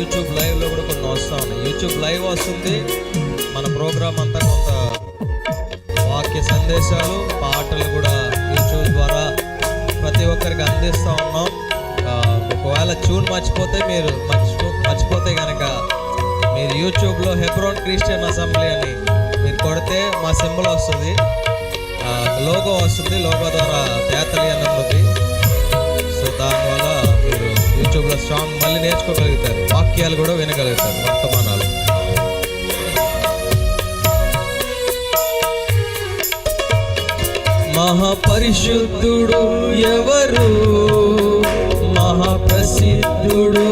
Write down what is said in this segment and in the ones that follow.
YouTube లైవ్లో కూడా కొన్ని వస్తూ ఉన్నాయి. యూట్యూబ్ లైవ్ వస్తుంది. మన ప్రోగ్రామ్ అంతా కొంత వాక్య సందేశాలు పాటలు కూడా యూట్యూబ్ ద్వారా ప్రతి ఒక్కరికి అందిస్తూ ఉన్నాం. ఒకవేళ ట్యూన్ మర్చిపోతే మీరు మర్చిపో మర్చిపోతే కనుక మీరు యూట్యూబ్లో హెబ్రోన్ క్రిస్టియన్ అసెంబ్లీ అని మీరు కొడితే మా సింబల్ వస్తుంది. లోగో వస్తుంది. లోగో ద్వారా తేతలి అని ఉంది సో దానివల్ల మీరు యూట్యూబ్లో సాంగ్ మళ్ళీ నేర్చుకోగలుగుతారు. వాక్యాలు కూడా వినగలుగుతారు వర్తమానాలు. మహాపరిశుద్ధుడు ఎవరు? మహాప్రసిద్ధుడు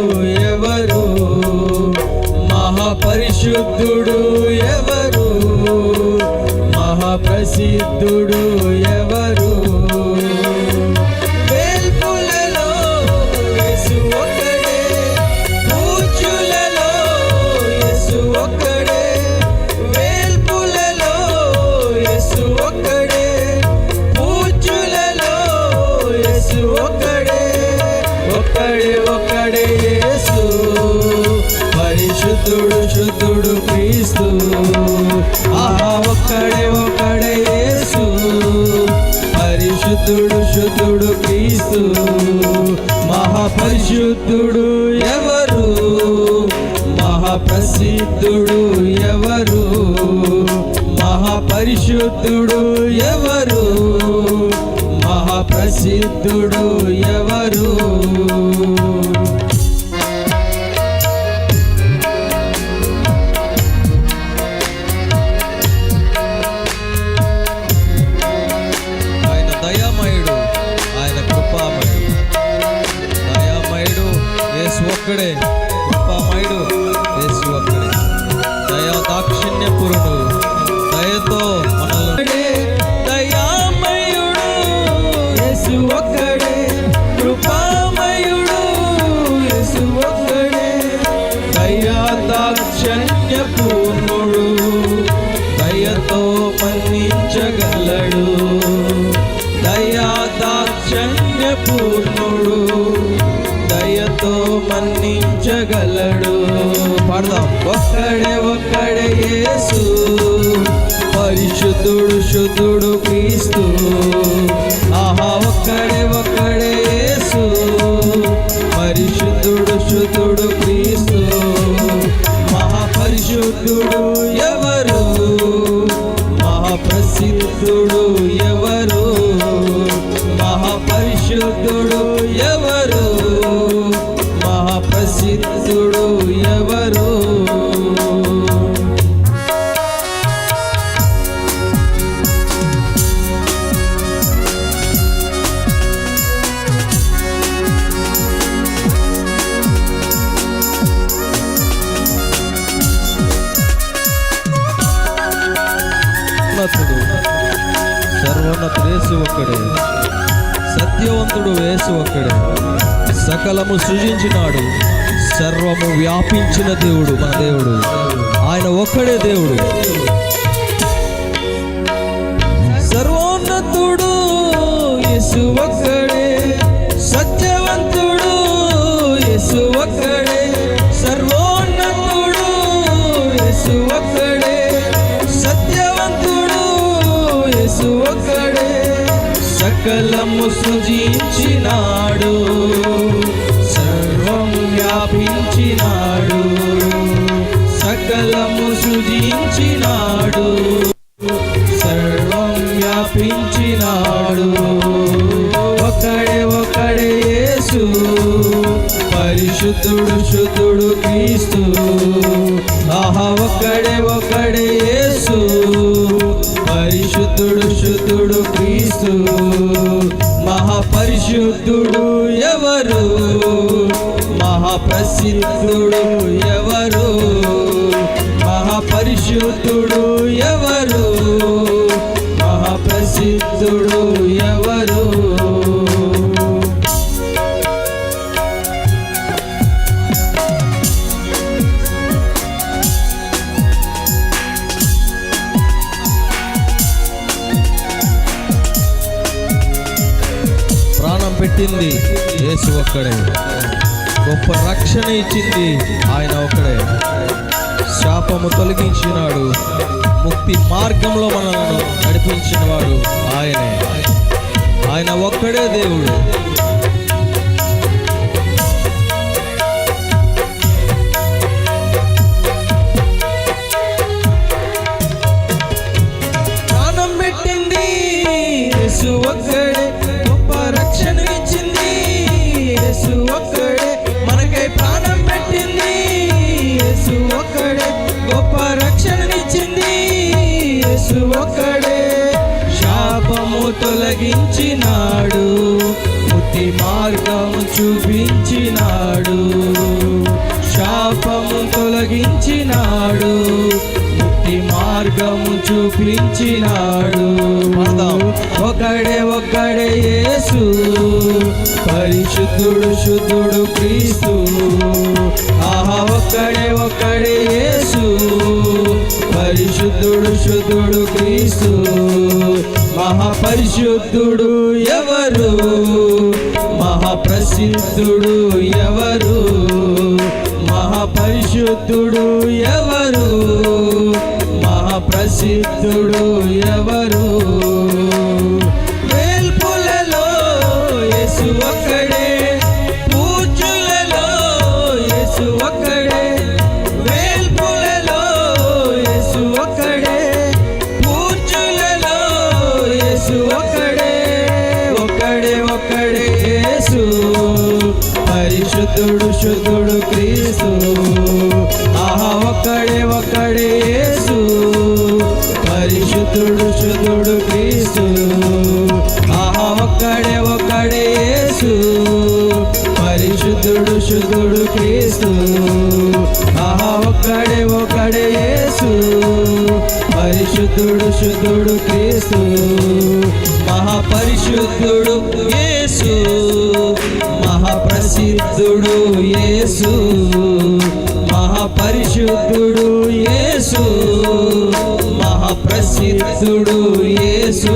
ఎవరు? మహాపరిశుద్ధుడు ఎవరు? మహాప్రసిద్ధుడు ఒక్కడే పూచులలో యేసు ఒక్కడే ఒక్కడే ఒక్కడే యేసు. పరిశుద్ధుడు శుద్ధుడు క్రీస్తు. ఆహా ఒక్కడే ఒక్కడే యేసు. పరిశుద్ధుడు శుద్ధుడు క్రీస్తు. మహాపరిశుద్ధుడు ఎవరు? మహాప్రసిద్ధుడు మహాపరిశుద్ధుడు ఎవరు? మహాప్రసిద్ధుడు ఎవరు? మన్నించగలడు పాడదాం. ఒక్కడే ఒక్కడే యేసు. పరిశుద్ధుడు శుద్ధుడు క్రీస్తు. ఆహా ఒక్కడే ఒక్కడే యేసు. పరిశుద్ధుడు శుద్ధుడు క్రీస్తు. మహాపరిశుద్ధుడు ఎవరు? మహాప్రసిద్ధుడు ఎవరు? మహాపరిశుద్ధుడు ఎవరు? యేసు ఒక్కడే. సత్యవంతుడు యేసు ఒక్కడే. సకలము సృజించినాడు. సర్వము వ్యాపించిన దేవుడు మన దేవుడు. ఆయన ఒక్కడే దేవుడు. సర్వోన్నతుడు యేసు ఒక్కడే. సకలము సృజించినాడు. సర్వం వ్యాపించినాడు. సకలము సృజించినాడు. సర్వం వ్యాపించినాడు. ఒకడే ఒకడే యేసు పరిశుద్ధుడు శుద్ధుడు క్రీస్తు. ఆహా ఒకడే ఒకడే యేసు పరిశుద్ధుడు శుద్ధుడు క్రీస్తు మహాపరిశుద్ధుడు ఎవరు? మహాప్రసిద్ధుడు ఎవరు? మహాపరిశుద్ధుడు ఎవరు? మహాప్రసిద్ధుడు పెట్టింది యేసు ఒక్కడే. గొప్ప రక్షణ ఇచ్చింది ఆయన ఒక్కడే. శాపము తొలగించినాడు. ముక్తి మార్గంలో మనలను నడిపించినవాడు ఆయనే. ఆయన ఒక్కడే దేవుడు. గొప్ప రక్షణ ఇచ్చింది యేసు ఒక్కడే. శాపము తొలగించినాడు ముక్తి మార్గము చూపించినాడు. శాపము తొలగించినాడు ముక్తి మార్గము చూపించినాడు. ఒకడే ఒక్కడే యేసు పరిశుద్ధుడు శుద్ధుడు క్రీస్తు. ఆహా ఒక్కడే ఒక్కడే పరిశుద్ధుడు శుద్ధుడు క్రీస్తు. మహాపరిశుద్ధుడు ఎవరు? మహాప్రసిద్ధుడు ఎవరు? మహాపరిశుద్ధుడు ఎవరు పరిశుద్ధుడు శుద్ధుడు క్రీస్తు. ఆహా ఒక్కడే ఒక్కడే యేసు. పరిశుద్ధుడు శుద్ధుడు క్రీస్తు. ఆహా ఒక్కడే ఒక్కడే యేసు. పరిశుద్ధుడు శుద్ధుడు క్రీస్తు. ఆహా ఒక్కడే ఒక్కడే యేసు. పరిశుద్ధుడు శుద్ధుడు క్రీస్తు. మహాపరిశుద్ధుడు మహాప్రసిద్ధుడు యేసు మహాపరిశుద్ధుడు యేసు మహాప్రసిద్ధుడు యేసు.